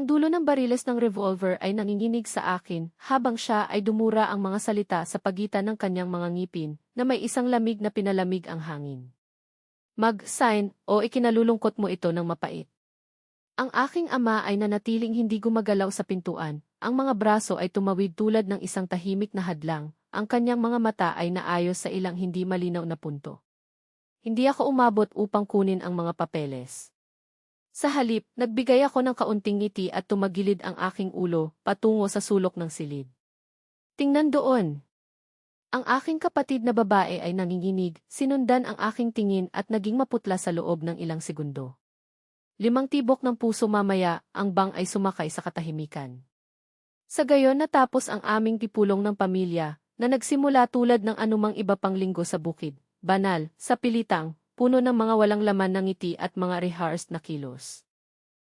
Ang dulo ng bariles ng revolver ay nanginginig sa akin habang siya ay dumura ang mga salita sa pagitan ng kanyang mga ngipin na may isang lamig na pinalamig ang hangin. Mag-sign o ikinalulungkot mo ito ng mapait. Ang aking ama ay nanatiling hindi gumagalaw sa pintuan, ang mga braso ay tumawid tulad ng isang tahimik na hadlang, ang kanyang mga mata ay naayos sa ilang hindi malinaw na punto. Hindi ako umabot upang kunin ang mga papeles. Sa halip, nagbigay ako ng kaunting ngiti at tumagilid ang aking ulo patungo sa sulok ng silid. Tingnan doon. Ang aking kapatid na babae ay nanginginig, sinundan ang aking tingin at naging maputla sa loob ng ilang segundo. Limang tibok ng puso mamaya, ang bang ay sumakay sa katahimikan. Sa gayon natapos ang aming tipulong ng pamilya, na nagsimula tulad ng anumang iba pang linggo sa bukid, banal, sa pilitang, puno ng mga walang laman ng ngiti at mga rehearsed na kilos.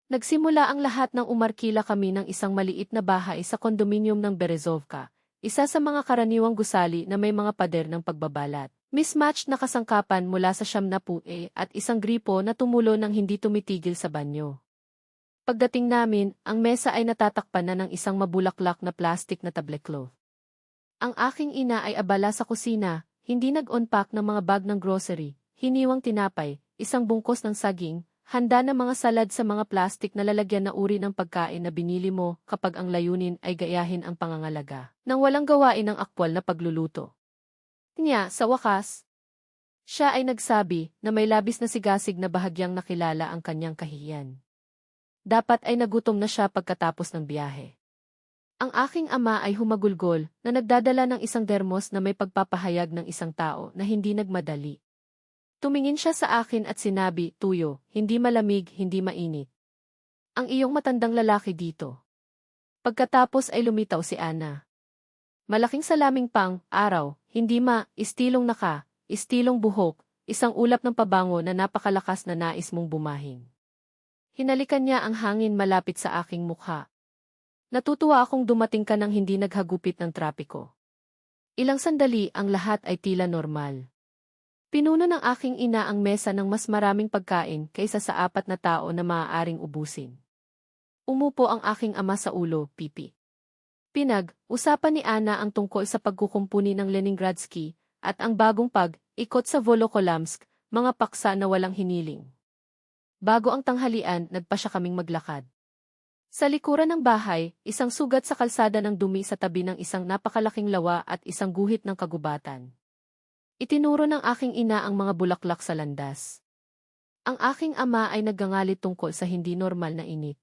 Nagsimula ang lahat ng umarkila kami ng isang maliit na bahay sa kondominium ng Berezovka, isa sa mga karaniwang gusali na may mga pader ng pagbabalat. Mismatched na kasangkapan mula sa siyam na pue at isang gripo na tumulo ng hindi tumitigil sa banyo. Pagdating namin, ang mesa ay natatakpan na ng isang mabulaklak na plastic na tablecloth. Ang aking ina ay abala sa kusina, hindi nag-unpack ng mga bag ng grocery, hiniwang tinapay, isang bungkos ng saging, handa na mga salad sa mga plastik na lalagyan na uri ng pagkain na binili mo kapag ang layunin ay gayahin ang pangangalaga, nang walang gawain ng akwal na pagluluto. Niya, sa wakas, siya ay nagsabi na may labis na sigasig na bahagyang nakilala ang kanyang kahihiyan. Dapat ay nagutom na siya pagkatapos ng biyahe. Ang aking ama ay humagulgol na nagdadala ng isang dermos na may pagpapahayag ng isang tao na hindi nagmadali. Tumingin siya sa akin at sinabi, Tuyo, hindi malamig, hindi mainit. Ang iyong matandang lalaki dito. Pagkatapos ay lumitaw si Ana. Malaking salaming pang, araw, hindi ma, istilong naka, istilong buhok, isang ulap ng pabango na napakalakas na nais mong bumahin. Hinalikan niya ang hangin malapit sa aking mukha. Natutuwa akong dumating ka nang hindi naghagupit ng trapiko. Ilang sandali ang lahat ay tila normal. Pinuno ng aking ina ang mesa ng mas maraming pagkain kaysa sa apat na tao na maaaring ubusin. Umupo ang aking ama sa ulo, pipi. Pinag, usapan ni Ana ang tungkol sa pagkukumpuni ng Leningradsky at ang bagong pag-ikot sa Volokolamsk, mga paksa na walang hiniling. Bago ang tanghalian, nagpa siya kaming maglakad. Sa likuran ng bahay, isang sugat sa kalsada ng dumi sa tabi ng isang napakalaking lawa at isang guhit ng kagubatan. Itinuro ng aking ina ang mga bulaklak sa landas. Ang aking ama ay naggangalit tungkol sa hindi normal na init.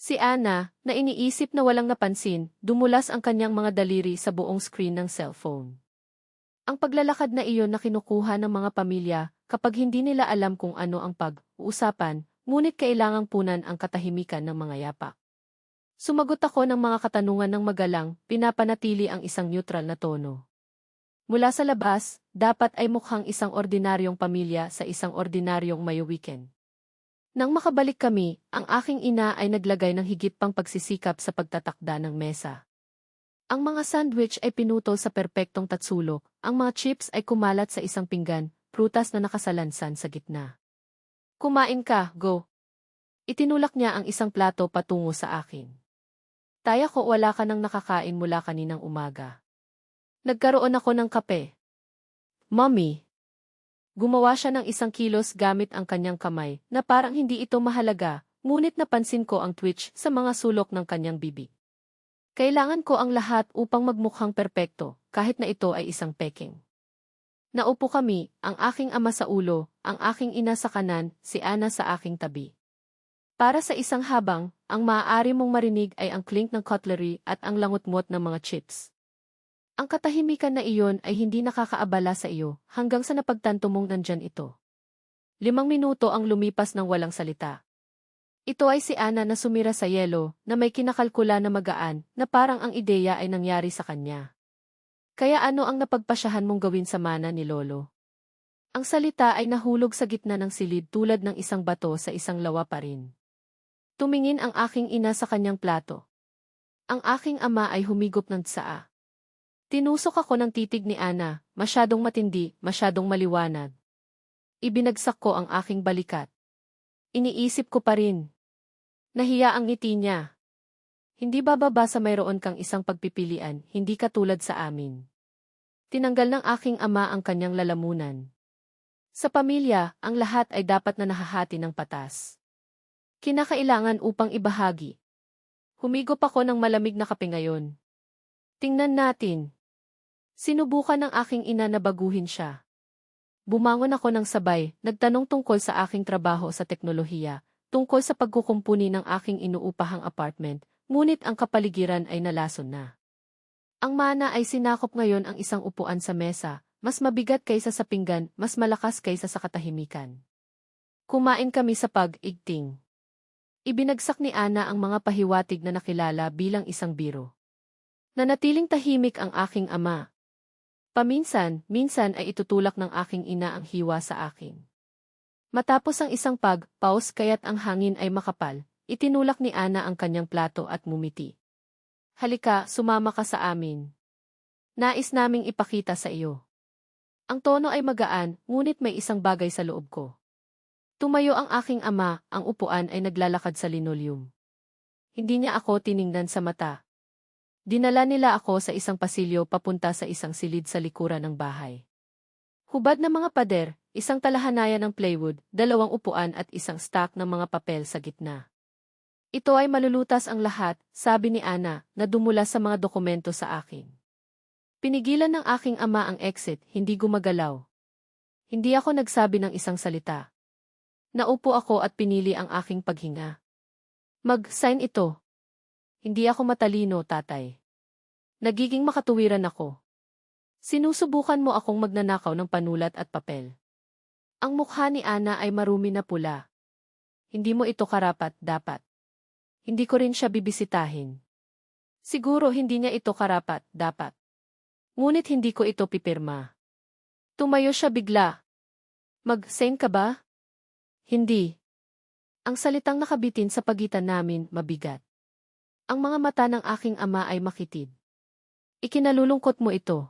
Si Ana, na iniisip na walang napansin, dumulas ang kanyang mga daliri sa buong screen ng cellphone. Ang paglalakad na iyon na kinukuha ng mga pamilya kapag hindi nila alam kung ano ang pag-uusapan, ngunit kailangang punan ang katahimikan ng mga yapak. Sumagot ako ng mga katanungan ng magalang, pinapanatili ang isang neutral na tono. Mula sa labas, dapat ay mukhang isang ordinaryong pamilya sa isang ordinaryong mayo weekend. Nang makabalik kami, ang aking ina ay naglagay ng higit pang pagsisikap sa pagtatakda ng mesa. Ang mga sandwich ay pinutol sa perpektong tatsulok, ang mga chips ay kumalat sa isang pinggan, prutas na nakasalansan sa gitna. Kumain ka, go. Itinulak niya ang isang plato patungo sa akin. Taya ko wala ka nang nakakain mula kaninang umaga. Nagkaroon ako ng kape. Mommy. Gumawa siya ng isang kilos gamit ang kanyang kamay na parang hindi ito mahalaga, ngunit napansin ko ang twitch sa mga sulok ng kanyang bibig. Kailangan ko ang lahat upang magmukhang perpekto, kahit na ito ay isang peking. Naupo kami, ang aking ama sa ulo, ang aking ina sa kanan, si Ana sa aking tabi. Para sa isang habang, ang maaari mong marinig ay ang clink ng cutlery at ang langutmot ng mga chips. Ang katahimikan na iyon ay hindi nakakaabala sa iyo hanggang sa napagtanto mong nandyan ito. Limang minuto ang lumipas ng walang salita. Ito ay si Ana na sumira sa yelo na may kinakalkula na magaan na parang ang ideya ay nangyari sa kanya. Kaya ano ang napagpasyahan mong gawin sa mana ni Lolo? Ang salita ay nahulog sa gitna ng silid tulad ng isang bato sa isang lawa pa rin. Tumingin ang aking ina sa kanyang plato. Ang aking ama ay humigop ng tsaa. Tinusok ako ng titig ni Ana, masyadong matindi, masyadong maliwanag. Ibinagsak ko ang aking balikat. Iniisip ko pa rin. Nahiya ang ngiti niya. Hindi bababa sa mayroon kang isang pagpipilian, hindi katulad sa amin. Tinanggal ng aking ama ang kanyang lalamunan. Sa pamilya, ang lahat ay dapat na nahahati ng patas. Kinakailangan upang ibahagi. Humigop ako ng malamig na kape ngayon. Tingnan natin. Sinubukan ng aking ina na baguhin siya. Bumangon ako ng sabay, nagtanong tungkol sa aking trabaho sa teknolohiya, tungkol sa pagkukumpuni ng aking inuupahang apartment, ngunit ang kapaligiran ay nalason na. Ang mana ay sinakop ngayon ang isang upuan sa mesa, mas mabigat kaysa sa pinggan, mas malakas kaysa sa katahimikan. Kumain kami sa pag-igting. Ibinagsak ni Ana ang mga pahiwatig na nakilala bilang isang biro. Nanatiling tahimik ang aking ama. Paminsan, minsan ay itutulak ng aking ina ang hiwa sa akin. Matapos ang isang pag-pause kaya't ang hangin ay makapal, itinulak ni Ana ang kanyang plato at mumiti. Halika, sumama ka sa amin. Nais naming ipakita sa iyo. Ang tono ay magaan, ngunit may isang bagay sa loob ko. Tumayo ang aking ama, ang upuan ay naglalakad sa linoleum. Hindi niya ako tiningnan sa mata. Dinala nila ako sa isang pasilyo papunta sa isang silid sa likuran ng bahay. Hubad na mga pader, isang talahanayan ng plywood, dalawang upuan at isang stack ng mga papel sa gitna. Ito ay malulutas ang lahat, sabi ni Ana, na dumula sa mga dokumento sa akin. Pinigilan ng aking ama ang exit, hindi gumagalaw. Hindi ako nagsabi ng isang salita. Naupo ako at pinili ang aking paghinga. Mag-sign ito. Hindi ako matalino, tatay. Nagiging makatuwiran ako. Sinusubukan mo akong magnanakaw ng panulat at papel. Ang mukha ni Ana ay marumi na pula. Hindi mo ito karapat, dapat. Hindi ko rin siya bibisitahin. Siguro hindi niya ito karapat, dapat. Ngunit hindi ko ito pipirma. Tumayo siya bigla. Mag-sign ka ba? Hindi. Ang salitang nakabitin sa pagitan namin, mabigat. Ang mga mata ng aking ama ay makitid. Ikinalulungkot mo ito.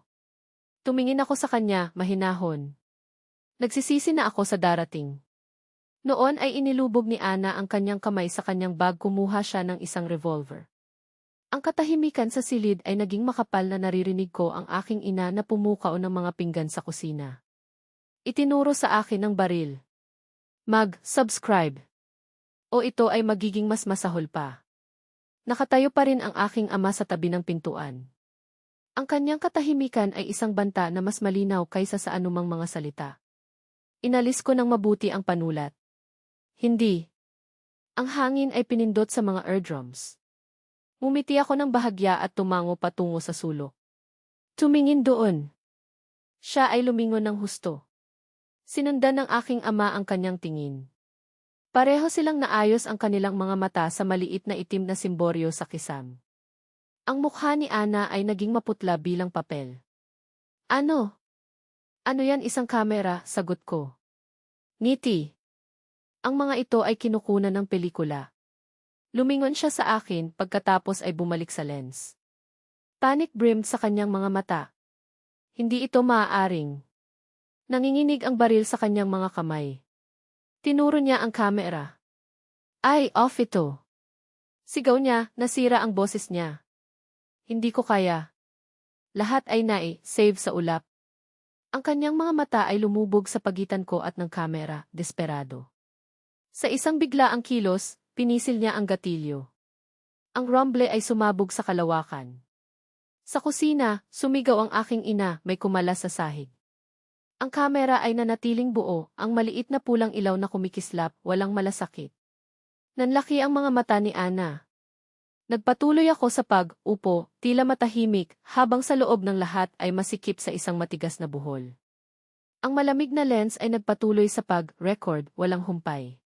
Tumingin ako sa kanya, mahinahon. Nagsisisi na ako sa darating. Noon ay inilubog ni Ana ang kanyang kamay sa kanyang bag kumuha siya ng isang revolver. Ang katahimikan sa silid ay naging makapal na naririnig ko ang aking ina na pumukaw ng mga pinggan sa kusina. Itinuro sa akin ng baril. Mag-subscribe. O ito ay magiging mas masahol pa. Nakatayo pa rin ang aking ama sa tabi ng pintuan. Ang kanyang katahimikan ay isang banta na mas malinaw kaysa sa anumang mga salita. Inalis ko ng mabuti ang panulat. Hindi. Ang hangin ay pinindot sa mga eardrums. Mumiti ako ng bahagya at tumango patungo sa sulok. Tumingin doon. Siya ay lumingon ng husto. Sinundan ng aking ama ang kanyang tingin. Pareho silang naayos ang kanilang mga mata sa maliit na itim na simboryo sa kisam. Ang mukha ni Ana ay naging maputla bilang papel. Ano? Ano yan isang kamera, sagot ko. Ngiti. Ang mga ito ay kinukunan ng pelikula. Lumingon siya sa akin pagkatapos ay bumalik sa lens. Panic-brimmed sa kanyang mga mata. Hindi ito maaaring. Nanginginig ang baril sa kanyang mga kamay. Tinuro niya ang kamera. Ay, off ito. Sigaw niya, nasira ang boses niya. Hindi ko kaya. Lahat ay nai, save sa ulap. Ang kanyang mga mata ay lumubog sa pagitan ko at ng kamera, desperado. Sa isang biglaang kilos, pinisil niya ang gatilyo. Ang rumble ay sumabog sa kalawakan. Sa kusina, sumigaw ang aking ina, may kumalas sa sahig. Ang kamera ay nanatiling buo, ang maliit na pulang ilaw na kumikislap, walang malasakit. Nanlaki ang mga mata ni Ana. Nagpatuloy ako sa pag-upo, tila matahimik, habang sa loob ng lahat ay masikip sa isang matigas na buhol. Ang malamig na lens ay nagpatuloy sa pag-record, walang humpay.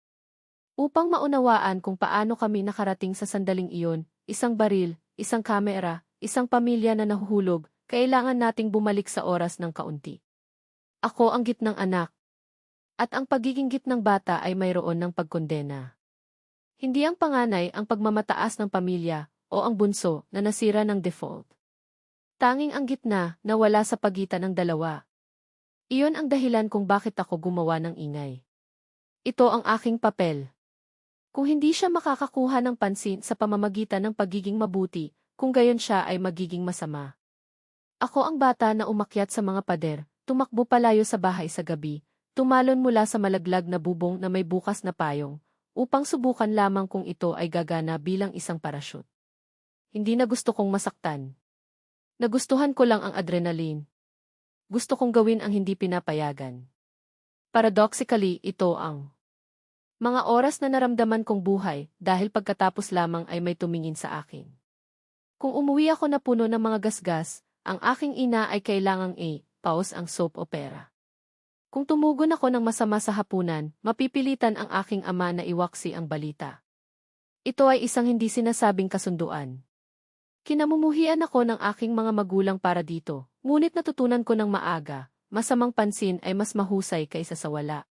Upang maunawaan kung paano kami nakarating sa sandaling iyon, isang baril, isang kamera, isang pamilya na nahuhulog, kailangan nating bumalik sa oras ng kaunti. Ako ang gitnang anak. At ang pagiging gitnang bata ay mayroon ng pagkondena. Hindi ang panganay ang pagmamataas ng pamilya o ang bunso na nasira ng default. Tanging ang gitna na wala sa pagitan ng dalawa. Iyon ang dahilan kung bakit ako gumawa ng ingay. Ito ang aking papel. Kung hindi siya makakakuha ng pansin sa pamamagitan ng pagiging mabuti, kung gayon siya ay magiging masama. Ako ang bata na umakyat sa mga pader, tumakbo palayo sa bahay sa gabi, tumalon mula sa malaglag na bubong na may bukas na payong, upang subukan lamang kung ito ay gagana bilang isang parachute. Hindi na gusto kong masaktan. Nagustuhan ko lang ang adrenaline. Gusto kong gawin ang hindi pinapayagan. Paradoxically, ito ang mga oras na naramdaman kong buhay dahil pagkatapos lamang ay may tumingin sa akin. Kung umuwi ako na puno ng mga gasgas, ang aking ina ay kailangang a, pause ang soap opera. Kung tumugon ako ng masama sa hapunan, mapipilitan ang aking ama na iwaksi ang balita. Ito ay isang hindi sinasabing kasunduan. Kinamumuhian ako ng aking mga magulang para dito, ngunit natutunan ko ng maaga, masamang pansin ay mas mahusay kaysa sa wala.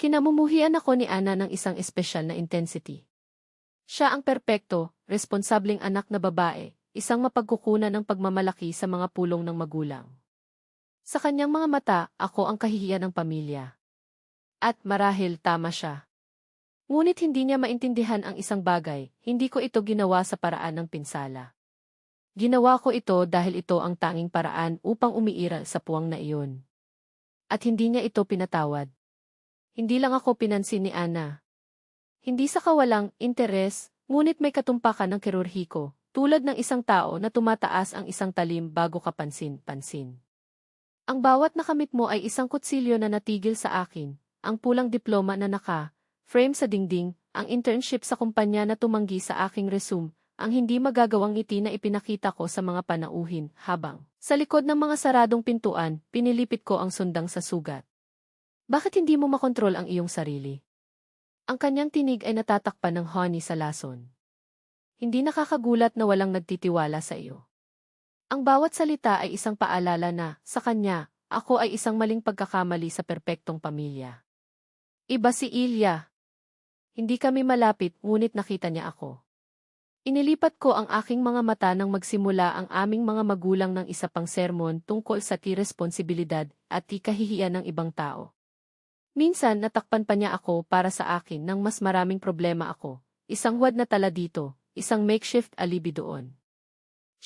Kinamumuhian ako ni Ana ng isang espesyal na intensity. Siya ang perpekto, responsableng anak na babae, isang mapagkukunan ng pagmamalaki sa mga pulong ng magulang. Sa kanyang mga mata, ako ang kahihiyan ng pamilya. At marahil tama siya. Ngunit hindi niya maintindihan ang isang bagay, hindi ko ito ginawa sa paraan ng pinsala. Ginawa ko ito dahil ito ang tanging paraan upang umiiral sa puwang na iyon. At hindi niya ito pinatawad. Hindi lang ako pinansin ni Ana. Hindi sa kawalang interes, ngunit may katumpakan ng kirurhiko, tulad ng isang tao na tumataas ang isang talim bago kapansin-pansin. Ang bawat nakamit mo ay isang kutsilyo na natigil sa akin, ang pulang diploma na naka, frame sa dingding, ang internship sa kumpanya na tumanggi sa aking resume, ang hindi magagawang ngiti na ipinakita ko sa mga panauhin habang sa likod ng mga saradong pintuan, pinilipit ko ang sundang sa sugat. Bakit hindi mo makontrol ang iyong sarili? Ang kanyang tinig ay natatakpan ng honey sa lason. Hindi nakakagulat na walang nagtitiwala sa iyo. Ang bawat salita ay isang paalala na, sa kanya, ako ay isang maling pagkakamali sa perpektong pamilya. Iba si Ilya. Hindi kami malapit, ngunit nakita niya ako. Inilipat ko ang aking mga mata nang magsimula ang aming mga magulang ng isa pang sermon tungkol sa ti-responsibilidad at ti-kahihiyan ng ibang tao. Minsan natakpan pa niya ako para sa akin nang mas maraming problema ako. Isang wad na tala dito, isang makeshift alibi doon.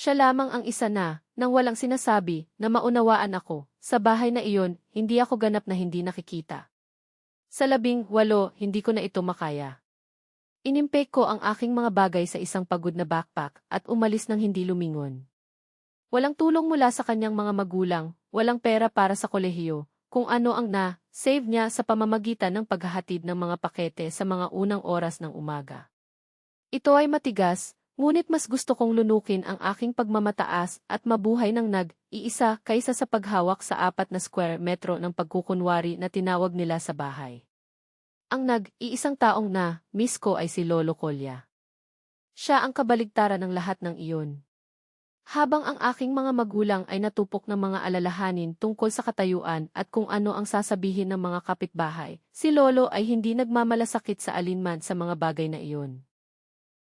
Siya lamang ang isa na, nang walang sinasabi, na maunawaan ako, sa bahay na iyon, hindi ako ganap na hindi nakikita. Sa labing walo, hindi ko na ito makaya. Inimpek ko ang aking mga bagay sa isang pagod na backpack at umalis ng hindi lumingon. Walang tulong mula sa kanyang mga magulang, walang pera para sa kolehiyo, kung ano ang na-save niya sa pamamagitan ng paghahatid ng mga pakete sa mga unang oras ng umaga. Ito ay matigas, ngunit mas gusto kong lunukin ang aking pagmamataas at mabuhay ng nag-iisa kaysa sa paghawak sa apat na square metro ng pagkukunwari na tinawag nila sa bahay. Ang nag-iisang taong na, miss ko ay si Lolo Kolya. Siya ang kabaligtaran ng lahat ng iyon. Habang ang aking mga magulang ay natupok ng mga alalahanin tungkol sa katayuan at kung ano ang sasabihin ng mga kapitbahay, si Lolo ay hindi nagmamalasakit sa alinman sa mga bagay na iyon.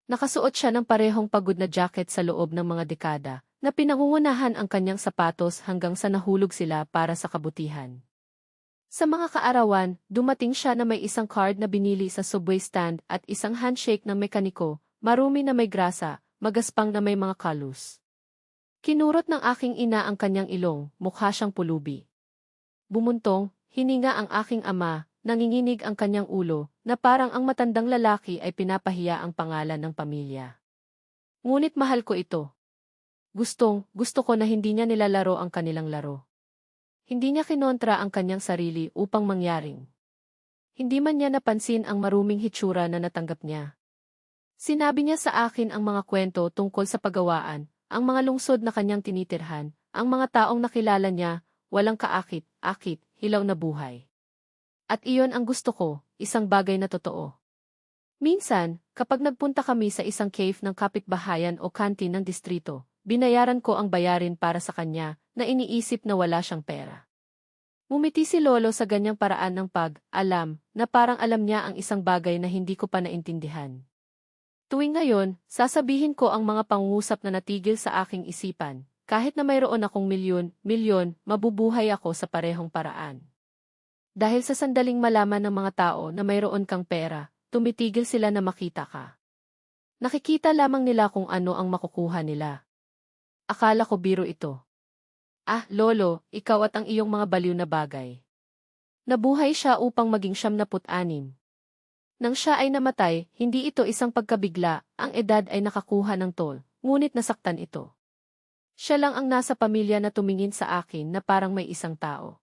Nakasuot siya ng parehong pagod na jacket sa loob ng mga dekada, na pinangungunahan ang kanyang sapatos hanggang sa nahulog sila para sa kabutihan. Sa mga kaarawan, dumating siya na may isang card na binili sa subway stand at isang handshake ng mekaniko, marumi na may grasa, magaspang na may mga kalus. Kinurot ng aking ina ang kanyang ilong, mukha siyang pulubi. Bumuntong, hininga ang aking ama, nanginginig ang kanyang ulo, na parang ang matandang lalaki ay pinapahiya ang pangalan ng pamilya. Ngunit mahal ko ito. Gustong, gusto ko na hindi niya nilalaro ang kanilang laro. Hindi niya kinontra ang kanyang sarili upang mangyaring. Hindi man niya napansin ang maruming hitsura na natanggap niya. Sinabi niya sa akin ang mga kwento tungkol sa pagawaan, ang mga lungsod na kanyang tinitirhan, ang mga taong nakilala niya, walang kaakit, akit, hilaw na buhay. At iyon ang gusto ko, isang bagay na totoo. Minsan, kapag nagpunta kami sa isang cave ng kapitbahayan o kantin ng distrito, binayaran ko ang bayarin para sa kanya na iniisip na wala siyang pera. Mumiti si Lolo sa ganyang paraan ng pag-alam na parang alam niya ang isang bagay na hindi ko pa naintindihan. Tuwing ngayon, sasabihin ko ang mga pangungusap na natigil sa aking isipan. Kahit na mayroon akong milyon, milyon, mabubuhay ako sa parehong paraan. Dahil sa sandaling malaman ng mga tao na mayroon kang pera, tumitigil sila na makita ka. Nakikita lamang nila kung ano ang makukuha nila. Akala ko biro ito. Ah, lolo, ikaw at ang iyong mga baliw na bagay. Nabuhay siya upang maging siyam na put-anim. Nang siya ay namatay, hindi ito isang pagkabigla, ang edad ay nakakuha ng tol, ngunit nasaktan ito. Siya lang ang nasa pamilya na tumingin sa akin na parang may isang tao.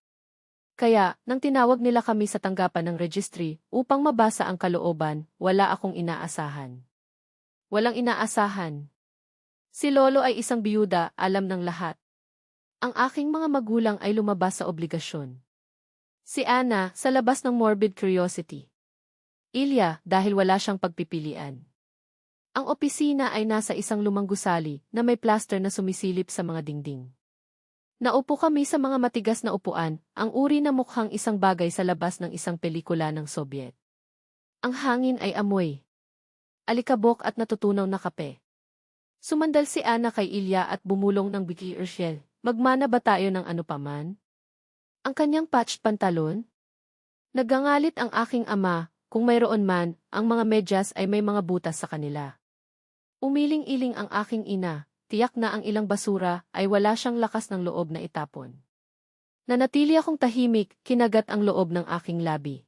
Kaya, nang tinawag nila kami sa tanggapan ng registry upang mabasa ang kalooban, wala akong inaasahan. Walang inaasahan. Si Lolo ay isang biyuda, alam ng lahat. Ang aking mga magulang ay lumabas sa obligasyon. Si Anna, sa labas ng morbid curiosity. Ilya, dahil wala siyang pagpipilian. Ang opisina ay nasa isang lumang gusali na may plaster na sumisilip sa mga dingding. Naupo kami sa mga matigas na upuan, ang uri na mukhang isang bagay sa labas ng isang pelikula ng Soviet. Ang hangin ay amoy. Alikabok at natutunaw na kape. Sumandal si Ana kay Ilya at bumulong ng bigay Urshel. Magmana ba tayo ng ano paman? Ang kanyang patched pantalon? Nagangalit ang aking ama, kung mayroon man, ang mga medyas ay may mga butas sa kanila. Umiling-iling ang aking ina, tiyak na ang ilang basura ay wala siyang lakas ng loob na itapon. Nanatili akong tahimik, kinagat ang loob ng aking labi.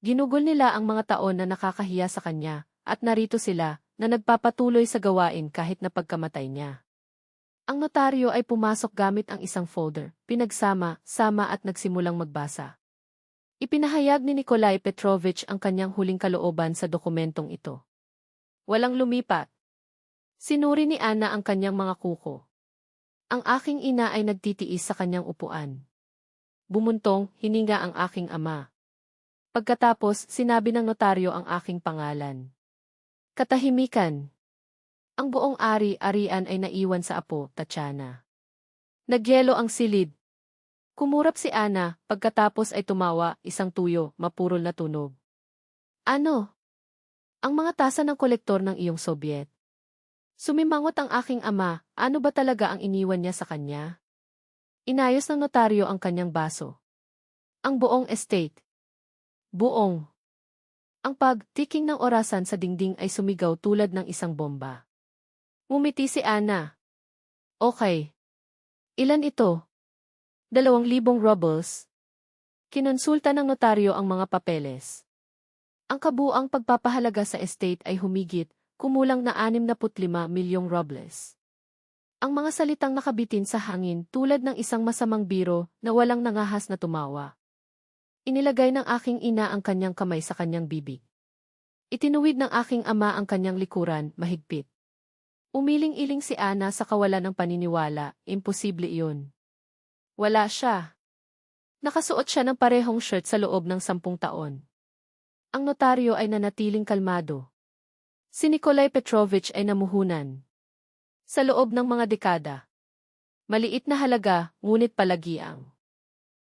Ginugol nila ang mga taon na nakakahiya sa kanya, at narito sila, na nagpapatuloy sa gawain kahit na pagkamatay niya. Ang notaryo ay pumasok gamit ang isang folder, pinagsama, sama at nagsimulang magbasa. Ipinahayag ni Nikolai Petrovich ang kanyang huling kalooban sa dokumentong ito. Walang lumipat. Sinuri ni Ana ang kanyang mga kuko. Ang aking ina ay nagtitiis sa kanyang upuan. Bumuntong, hininga ang aking ama. Pagkatapos, sinabi ng notaryo ang aking pangalan. Katahimikan. Ang buong ari-arian ay naiwan sa apo, Tatiana. Nagyelo ang silid. Kumurap si Ana, pagkatapos ay tumawa, isang tuyo, mapurol na tunog. Ano? Ang mga tasa ng kolektor ng iyong Soviet. Sumimangot ang aking ama, ano ba talaga ang iniwan niya sa kanya? Inayos ng notaryo ang kanyang baso. Ang buong estate. Buong. Ang pag-ticking ng orasan sa dingding ay sumigaw tulad ng isang bomba. Ngumiti si Ana. Okay. Ilan ito? Dalawang libong rubles. Kinonsulta ng notaryo ang mga papeles. Ang kabuang pagpapahalaga sa estate ay humigit, kumulang na 65 milyong rubles. Ang mga salitang nakabitin sa hangin tulad ng isang masamang biro na walang nangahas na tumawa. Inilagay ng aking ina ang kanyang kamay sa kanyang bibig. Itinuwid ng aking ama ang kanyang likuran, mahigpit. Umiling-iling si Ana sa kawalan ng paniniwala, imposible iyon. Wala siya. Nakasuot siya ng parehong shirt sa loob ng sampung taon. Ang notaryo ay nanatiling kalmado. Si Nikolai Petrovich ay namuhunan. Sa loob ng mga dekada. Maliit na halaga, ngunit palagiang.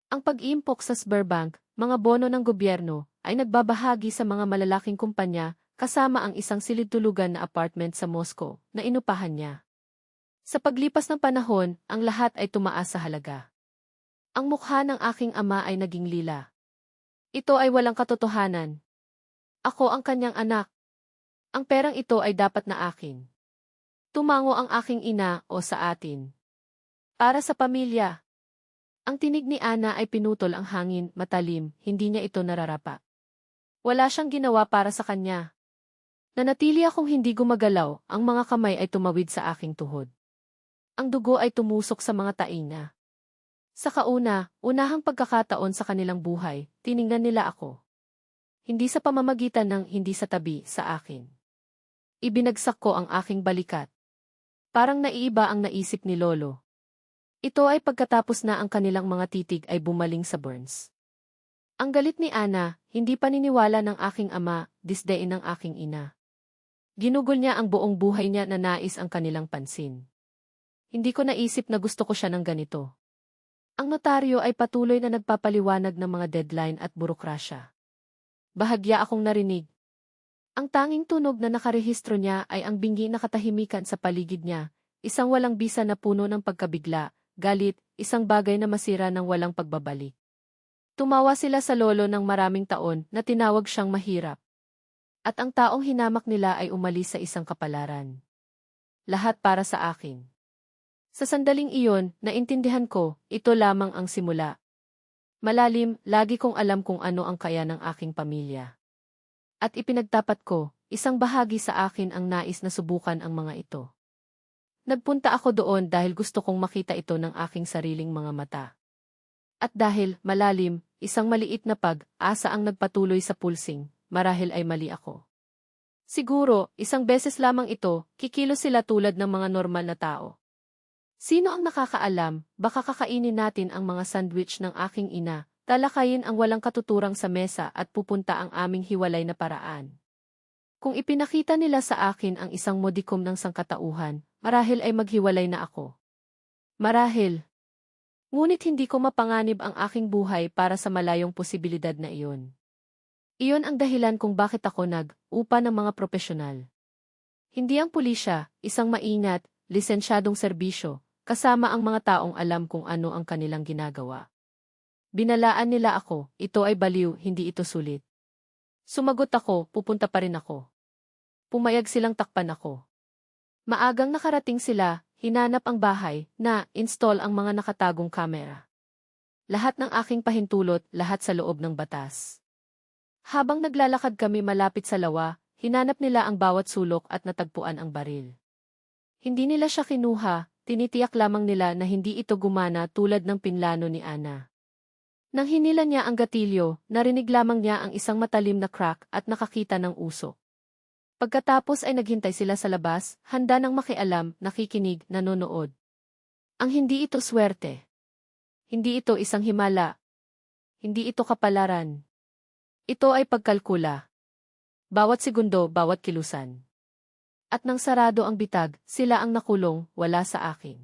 Ang pag-impok sa Sberbank, mga bono ng gobyerno, ay nagbabahagi sa mga malalaking kumpanya kasama ang isang silid-tulugan na apartment sa Moscow na inupahan niya. Sa paglipas ng panahon, ang lahat ay tumaas sa halaga. Ang mukha ng aking ama ay naging lila. Ito ay walang katotohanan. Ako ang kanyang anak. Ang perang ito ay dapat na akin. Tumango ang aking ina o sa atin. Para sa pamilya. Ang tinig ni Ana ay pinutol ang hangin, matalim, hindi niya ito nararapa. Wala siyang ginawa para sa kanya. Nanatili akong hindi gumagalaw, ang mga kamay ay tumawid sa aking tuhod. Ang dugo ay tumusok sa mga tainga. Sa kauna, unahang pagkakataon sa kanilang buhay, tiningnan nila ako. Hindi sa pamamagitan ng hindi sa tabi sa akin. Ibinagsak ko ang aking balikat. Parang naiiba ang naisip ni Lolo. Ito ay pagkatapos na ang kanilang mga titig ay bumaling sa burns. Ang galit ni Ana, hindi paniniwala ng aking ama, disdain ng aking ina. Ginugol niya ang buong buhay niya na nais ang kanilang pansin. Hindi ko naisip na gusto ko siya ng ganito. Ang notaryo ay patuloy na nagpapaliwanag ng mga deadline at burokrasya. Bahagya akong narinig. Ang tanging tunog na nakarehistro niya ay ang bingi na katahimikan sa paligid niya, isang walang bisa na puno ng pagkabigla, galit, isang bagay na masira ng walang pagbabalik. Tumawa sila sa lolo ng maraming taon na tinawag siyang mahirap. At ang taong hinamak nila ay umalis sa isang kapalaran. Lahat para sa akin. Sa sandaling iyon, naintindihan ko, ito lamang ang simula. Malalim, lagi kong alam kung ano ang kaya ng aking pamilya. At ipinagtapat ko, isang bahagi sa akin ang nais na subukan ang mga ito. Nagpunta ako doon dahil gusto kong makita ito ng aking sariling mga mata. At dahil, malalim, isang maliit na pag-asa ang nagpatuloy sa pulsing, marahil ay mali ako. Siguro, isang beses lamang ito, kikilos sila tulad ng mga normal na tao. Sino ang nakakaalam, baka kakainin natin ang mga sandwich ng aking ina, talakayin ang walang katuturang sa mesa at pupunta ang aming hiwalay na paraan. Kung ipinakita nila sa akin ang isang modikom ng sangkatauhan, marahil ay maghiwalay na ako. Marahil. Ngunit hindi ko mapanganib ang aking buhay para sa malayong posibilidad na iyon. Iyon ang dahilan kung bakit ako nag-upa ng mga profesional. Hindi ang pulisya, isang maingat, lisensyadong serbisyo, kasama ang mga taong alam kung ano ang kanilang ginagawa. Binalaan nila ako, ito ay baliw, hindi ito sulit. Sumagot ako, pupunta pa rin ako. Pumayag silang takpan ako. Maagang nakarating sila, hinanap ang bahay, na install ang mga nakatagong kamera. Lahat ng aking pahintulot, lahat sa loob ng batas. Habang naglalakad kami malapit sa lawa, hinanap nila ang bawat sulok at natagpuan ang baril. Hindi nila siya kinuha, tinitiyak lamang nila na hindi ito gumana tulad ng pinlano ni Ana. Nang hinila niya ang gatilyo, narinig lamang niya ang isang matalim na crack at nakakita ng usok. Pagkatapos ay naghintay sila sa labas, handa nang makialam, nakikinig, nanonood. Ang hindi ito swerte. Hindi ito isang himala. Hindi ito kapalaran. Ito ay pagkalkula. Bawat segundo, bawat kilusan. At nang sarado ang bitag, sila ang nakulong, wala sa akin.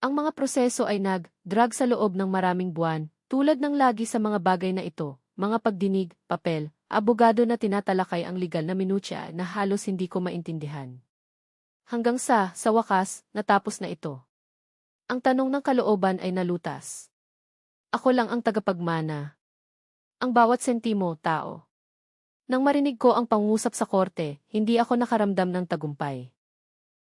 Ang mga proseso ay nag-drag sa loob ng maraming buwan, tulad ng lagi sa mga bagay na ito, mga pagdinig, papel, abogado na tinatalakay ang legal na minutya na halos hindi ko maintindihan. Hanggang sa, sa wakas, natapos na ito. Ang tanong ng kalooban ay nalutas. Ako lang ang tagapagmana. Ang bawat sentimo, tao. Nang marinig ko ang pangusap sa korte, hindi ako nakaramdam ng tagumpay.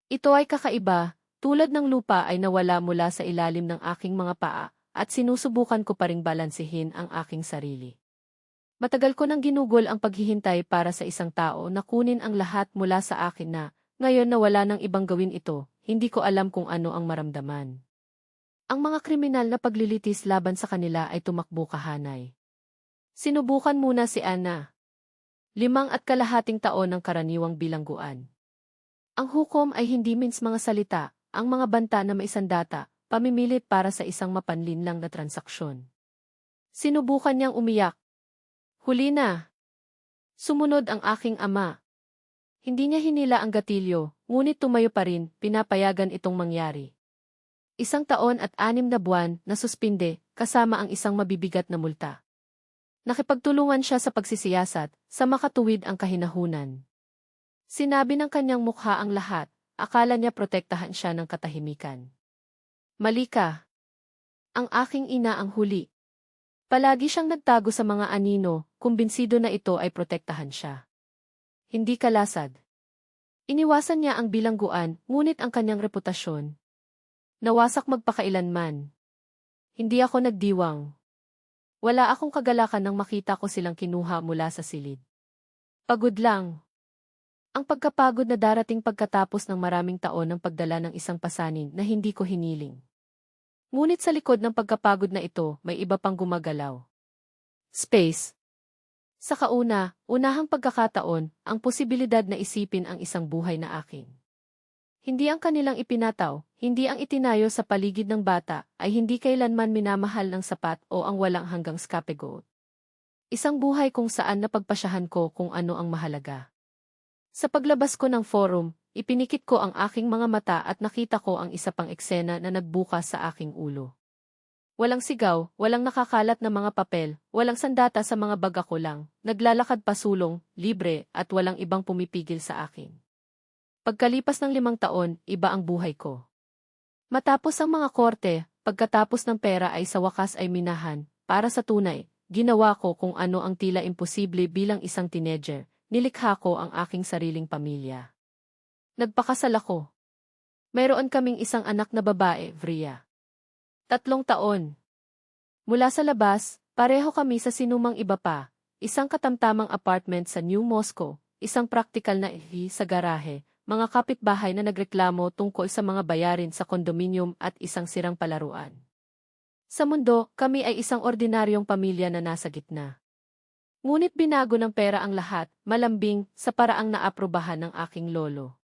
Ito ay kakaiba, tulad ng lupa ay nawala mula sa ilalim ng aking mga paa, at sinusubukan ko pa ring balansihin ang aking sarili. Matagal ko nang ginugol ang paghihintay para sa isang tao na kunin ang lahat mula sa akin na, ngayon na wala nang ibang gawin ito, hindi ko alam kung ano ang maramdaman. Ang mga kriminal na paglilitis laban sa kanila ay tumakbo kahanay. Sinubukan muna si Anna. Limang at kalahating taon ng karaniwang bilangguan. Ang hukom ay hindi means mga salita, ang mga banta na may sandata, pamimilit para sa isang mapanlinlang na transaksyon. Sinubukan niyang umiyak, Huli na. Sumunod ang aking ama. Hindi niya hinila ang gatilyo, ngunit tumayo pa rin, pinapayagan itong mangyari. Isang taon at anim na buwan na suspinde, kasama ang isang mabibigat na multa. Nakipagtulungan siya sa pagsisiyasat, sa makatuwid ang kahinahunan. Sinabi ng kanyang mukha ang lahat, akala niya protektahan siya ng katahimikan. Mali ka. Ang aking ina ang huli. Palagi siyang nagtago sa mga anino, kumbinsido na ito ay protektahan siya. Hindi kalasad. Iniwasan niya ang bilangguan, ngunit ang kanyang reputasyon. Nawasak magpakailanman. Hindi ako nagdiwang. Wala akong kagalakan nang makita ko silang kinuha mula sa silid. Pagod lang. Ang pagkapagod na darating pagkatapos ng maraming taon ng pagdala ng isang pasanin na hindi ko hiniling. Ngunit sa likod ng pagkapagod na ito, may iba pang gumagalaw. Space. Sa kauna, unahang pagkakataon, ang posibilidad na isipin ang isang buhay na aking. Hindi ang kanilang ipinataw, hindi ang itinayo sa paligid ng bata, ay hindi kailanman minamahal ng sapat o ang walang hanggang scapegoat. Isang buhay kung saan napagpasyahan ko kung ano ang mahalaga. Sa paglabas ko ng forum, Ipinikit ko ang aking mga mata at nakita ko ang isa pang eksena na nagbukas sa aking ulo. Walang sigaw, walang nakakalat na mga papel, walang sandata sa mga baga ko lang, naglalakad pasulong, libre, at walang ibang pumipigil sa akin. Pagkalipas ng limang taon, iba ang buhay ko. Matapos ang mga korte, pagkatapos ng pera ay sa wakas ay minahan, para sa tunay, ginawa ko kung ano ang tila imposible bilang isang teenager, nilikha ko ang aking sariling pamilya. Nagpakasal ako. Mayroon kaming isang anak na babae, Vria. Tatlong taon. Mula sa labas, pareho kami sa sinumang iba pa, isang katamtamang apartment sa New Moscow, isang praktikal na ihi sa garahe, mga kapitbahay na nagreklamo tungkol sa mga bayarin sa kondominium at isang sirang palaruan. Sa mundo, kami ay isang ordinaryong pamilya na nasa gitna. Ngunit binago ng pera ang lahat, malambing, sa paraang naaprubahan ng aking lolo.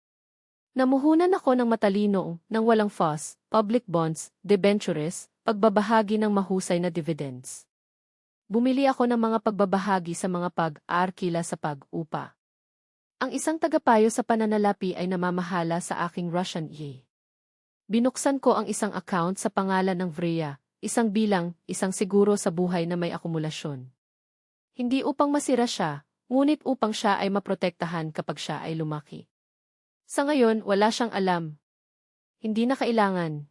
Namuhunan ako ng matalino, ng walang fuss, public bonds, debentures, pagbabahagi ng mahusay na dividends. Bumili ako ng mga pagbabahagi sa mga pag-aarkila sa pag-upa. Ang isang tagapayo sa pananalapi ay namamahala sa aking Russian ye. Binuksan ko ang isang account sa pangalan ng Vria, isang bilang, isang siguro sa buhay na may akumulasyon. Hindi upang masira siya, ngunit upang siya ay maprotektahan kapag siya ay lumaki. Sa ngayon, wala siyang alam. Hindi na kailangan.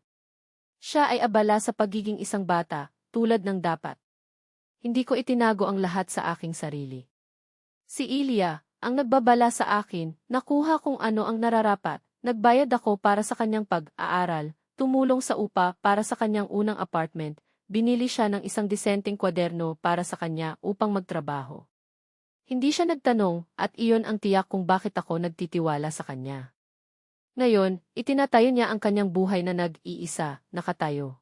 Siya ay abala sa pagiging isang bata, tulad ng dapat. Hindi ko itinago ang lahat sa aking sarili. Si Ilya, ang nagbabala sa akin, nakuha kung ano ang nararapat, nagbayad ako para sa kanyang pag-aaral, tumulong sa upa para sa kanyang unang apartment, binili siya ng isang disenteng kwaderno para sa kanya upang magtrabaho. Hindi siya nagtanong at iyon ang tiyak kung bakit ako nagtitiwala sa kanya. Ngayon, itinatayo niya ang kanyang buhay na nag-iisa, nakatayo.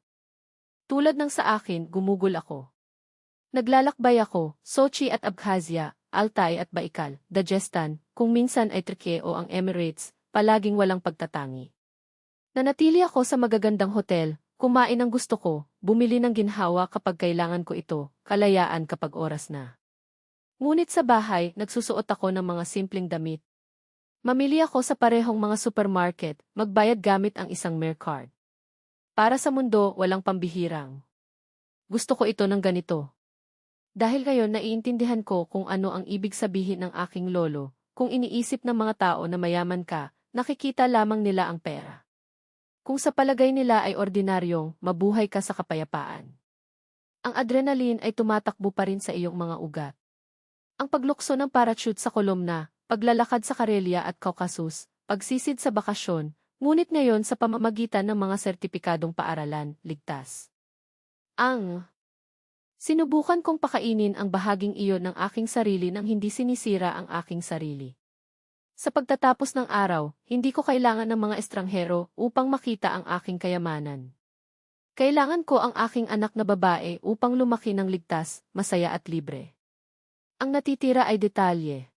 Tulad ng sa akin, gumugol ako. Naglalakbay ako, Sochi at Abkhazia, Altai at Baikal, Dagestan, kung minsan ay Turkey o ang Emirates, palaging walang pagtatangi. Nanatili ako sa magagandang hotel, kumain ng gusto ko, bumili ng ginhawa kapag kailangan ko ito, kalayaan kapag oras na. Ngunit sa bahay, nagsusuot ako ng mga simpleng damit. Mamili ako sa parehong mga supermarket, magbayad gamit ang isang Mer card. Para sa mundo, walang pambihirang. Gusto ko ito ng ganito. Dahil ngayon naiintindihan ko kung ano ang ibig sabihin ng aking lolo, kung iniisip ng mga tao na mayaman ka, nakikita lamang nila ang pera. Kung sa palagay nila ay ordinaryong, mabuhay ka sa kapayapaan. Ang adrenaline ay tumatakbo pa rin sa iyong mga ugat. Ang paglukso ng parachute sa kolumna, paglalakad sa Karelia at Caucasus, pagsisid sa bakasyon, ngunit ngayon sa pamamagitan ng mga sertipikadong paaralan, ligtas. Ang Sinubukan kong pakainin ang bahaging iyon ng aking sarili nang hindi sinisira ang aking sarili. Sa pagtatapos ng araw, hindi ko kailangan ng mga estranghero upang makita ang aking kayamanan. Kailangan ko ang aking anak na babae upang lumaki ng ligtas, masaya at libre. Ang natitira ay detalye.